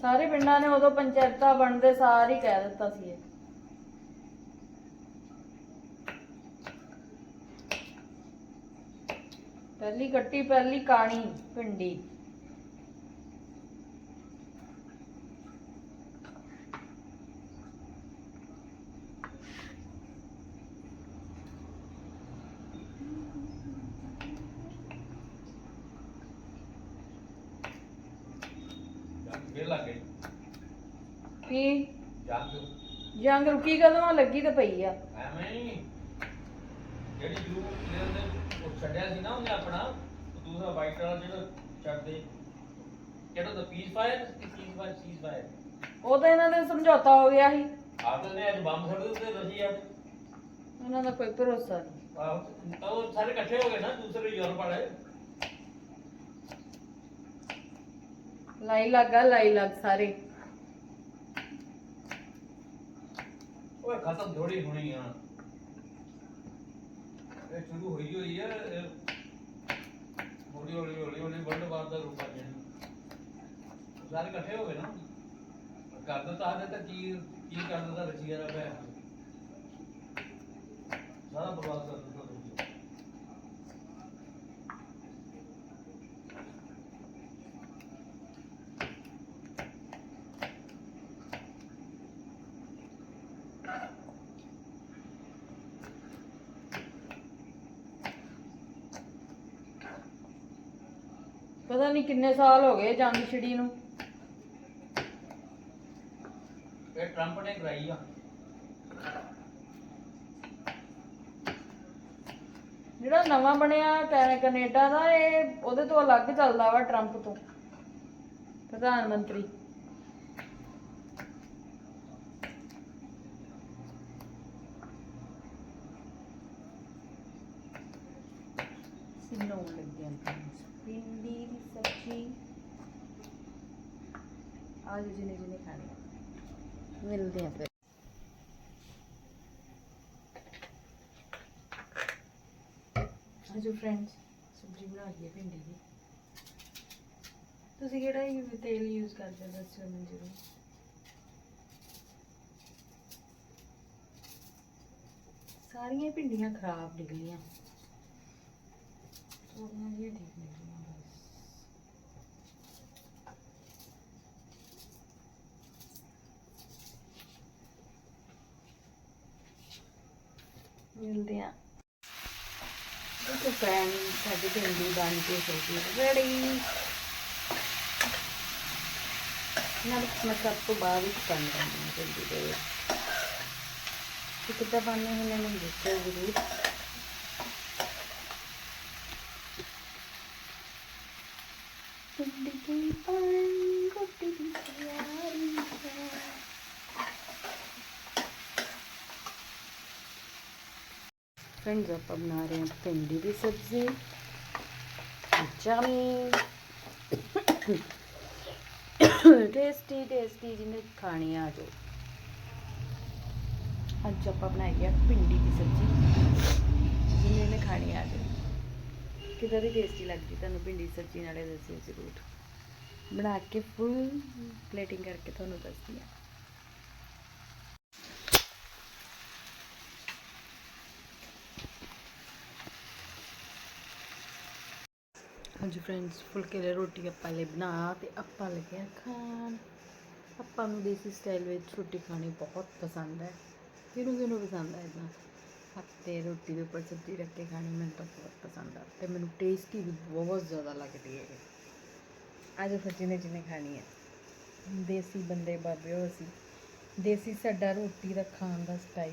ਸਾਰੇ ਪਿੰਡਾਂ ਨੇ ਉਦੋਂ ਪੰਚਾਇਤਾਂ ਬਣਦੇ ਸਾਰ ਹੀ ਕਹਿ ਦਿੱਤਾ ਸੀ ਇਹ। ਪਹਿਲੀ ਕੱਟੀ, ਪਹਿਲੀ ਕਾਣੀ ਪਿੰਡੀ ਜੰਗ ਫੇਰ ਲੱਗ ਗਈ ਕੀ? ਜੰਗ ਜੰਗ ਰੁਕੀ ਕਦੋਂ ਲੱਗੀ ਤੇ ਪਈ ਆ। ਐਵੇਂ ਹੀ। ਜਿਹੜੀ ਜੂ ਪਲੇਅਰ ਉਹ ਛੱਡਿਆ ਸੀ ਨਾ ਉਹਨੇ ਆਪਣਾ ਉਹ ਦੂਸਰਾ ਵਾਈਟ ਵਾਲਾ ਜਿਹੜਾ ਛੱਡਦੇ। ਕਿਹੜਾ ਦਾ peace fire ceasefire ceasefire ਉਹ ਤਾਂ ਇਹਨਾਂ ਦੇ ਸਮਝੌਤਾ ਹੋ ਗਿਆ ਸੀ। ਆਪ ਨੇ ਅੱਜ ਬੰਬ ਛੱਡ ਦਿੱਤੇ ਰਸ਼ੀਆ ਇਹਨਾਂ ਦਾ ਕੋਈ ਭਰੋਸਾ ਨਹੀਂ। ਆਹੋ, ਤਾਂ ਉਹ ਸਾਰੇ ਇਕੱਠੇ ਹੋ ਗਏ ਨਾ ਦੂਸਰੇ ਯੂਰਪ ਵਾਲੇ। ਲਾਈ ਲੱਗਾ ਲਾਈ ਲੱਗ ਸਾਰੇ। ਓਏ, ਖਤਮ ਥੋੜੀ ਹੋਣੀ ਆ। ਇਹ ਸ਼ੁਰੂ ਹੋਈ ਹੋਈ ਹੈ ਇਹ ਹੌਲੀ ਹੌਲੀ ਹੌਲੀ ਹੌਲੀ ਵਰਲਡ ਵਾਰ ਦਾ ਰੂਪ ਆ ਜਾਣਾ ਸਾਰੇ ਇਕੱਠੇ ਹੋ ਗਏ ਨਾ? ਕਰ ਦਿੱਤਾ ਹਲੇ ਤਾਂ ਕੀ ਕੀ ਕਰ ਦਿੱਤਾ ਰਸ਼ੀਆ ਦਾ ਭੈਣ ਸਾਰਾ ਬਰਬਾਦ ਕਰ ਦਿੱਤਾ ਰਸ਼ੀਆ ਪਤਾ ਨਹੀਂ ਕਿੰਨੇ ਸਾਲ ਹੋ ਗਏ ਜੰਗ ਛਿੜੀ ਨੂੰ। ਇਹ ਟਰੰਪ ਨੇ ਕਰਾਈ ਆ। ਜਿਹੜਾ ਨਵਾਂ ਬਣਿਆ ਕੈ- ਕੈਨੇਡਾ ਦਾ ਇਹ ਉਹਦੇ ਤੋਂ ਅਲੱਗ ਚੱਲਦਾ ਵਾ ਟਰੰਪ ਤੋਂ। ਪ੍ਰਧਾਨ ਮੰਤਰੀ। ਸਿਨੋ ਲੱਗਿਆ ਪਿੰਡੀ ਦੀ ਸਬਜ਼ੀ। ਆਜ ਜਿਹਨੇ ਜਿਹਨੇ ਖਾਣੀ। ਮਿਲਦੇ ਆ ਫਿਰ। ਆਜੋ ਫਰੈਂਡਸ ਸਬਜ਼ੀ ਬਣਾ ਲਈਏ ਭਿੰਡੀ ਦੀ। ਤੁਸੀਂ ਕਿਹੜਾ ਹੀ ਤੇਲ ਯੂਜ਼ ਕਰਦੇ ਹੋ ਦੱਸਿਓ ਮੈਨੂੰ ਜ਼ਰੂਰ। ਸਾਰੀਆਂ ਹੀ ਭਿੰਡੀਆਂ ਖਰਾਬ ਨਿਕਲੀਆਂ। ਥੋੜੀਆਂ ਜਿਹੀਆਂ ਠੀਕ ਨਿਕਲੀਆਂ ਬਸ ਮਿਲਦੇ ਆ। ਦੇਖੋ ਫਰੈਂਡ ਸਾਡੀ ਭਿੰਡੀ ਬਣ ਕੇ ਸਬਜ਼ੀ ਰੈਡੀ ਨਾਲ ਮੈਂ ਸਭ ਤੋਂ ਬਾਅਦ ਵਿੱਚ ਬਣ ਜਾਂਦੀ ਹੈ ਭਿੰਡੀ ਦੇ ਵਿੱਚ। ਕਿੱਦਾਂ ਬਣਨੀ ਹੈ, ਮੈਨੂੰ ਦੱਸੋ ਜ਼ਰੂਰ। ਭਿੰਡੀ ਦੀ ਬਣ ਗੋਟੀ ਦੀ ਤਿਆਰੀ ਹੈ फ्रेंड्स आप अब बना रहे हैं भिंडी की सब्जी जमी टेस्टी टेस्टी जिन्हें खानी आ जाओ ਅੱਜ ਆਪਾਂ ਬਣਾਈ ਆ ਭਿੰਡੀ ਦੀ ਸਬਜ਼ੀ ਜਿਹਨੇ ਨੇ ਖਾਣੀ ਆ ਜਾਓ ਕਿਦਾਂ ਦੀ ਟੇਸਟੀ ਲੱਗਦੀ, ਤੁਹਾਨੂੰ ਭਿੰਡੀ ਸਬਜ਼ੀ ਨਾਲੇ ਦੱਸਿਓ ਜ਼ਰੂਰ। ਬਣਾ ਕੇ ਫੁੱਲ ਪਲੇਟਿੰਗ ਕਰਕੇ ਤੁਹਾਨੂੰ ਦੱਸਦੀ ਆ ਹਾਂਜੀ ਫਰੈਂਡਸ ਫੁਲਕੇ ਲਈ ਰੋਟੀ ਆਪਾਂ ਲਈ ਬਣਾ ਤੇ ਆਪਾਂ ਲੱਗੇ ਖਾਣ। ਆਪਾਂ ਨੂੰ ਦੇਸੀ ਸਟਾਈਲ ਵਿੱਚ ਰੋਟੀ ਖਾਣੀ ਬਹੁਤ ਪਸੰਦ ਹੈ। ਕਿਹਨੂੰ ਕਿਹਨੂੰ ਪਸੰਦ ਹੈ ਇਦਾਂ ਹੱਥ 'ਤੇ ਰੋਟੀ ਦੇ ਉੱਪਰ ਸਬਜ਼ੀ ਰੱਖ ਕੇ ਖਾਣੀ ਮੈਨੂੰ ਤਾਂ ਬਹੁਤ ਪਸੰਦ ਆ ਤੇ ਮੈਨੂੰ ਟੇਸਟੀ ਵੀ ਬਹੁਤ ਜ਼ਿਆਦਾ ਲੱਗਦੀ ਹੈ ਅੱਜ ਫਿਰ ਜਿਹਨੇ ਜਿਹਨੇ ਖਾਣੀ ਹੈ। ਦੇਸੀ ਬੰਦੇ ਬਾਬੇ ਹੋ ਅਸੀਂ। ਦੇਸੀ ਸਾਡਾ ਰੋਟੀ ਦਾ ਖਾਣ ਦਾ ਸਟਾਈਲ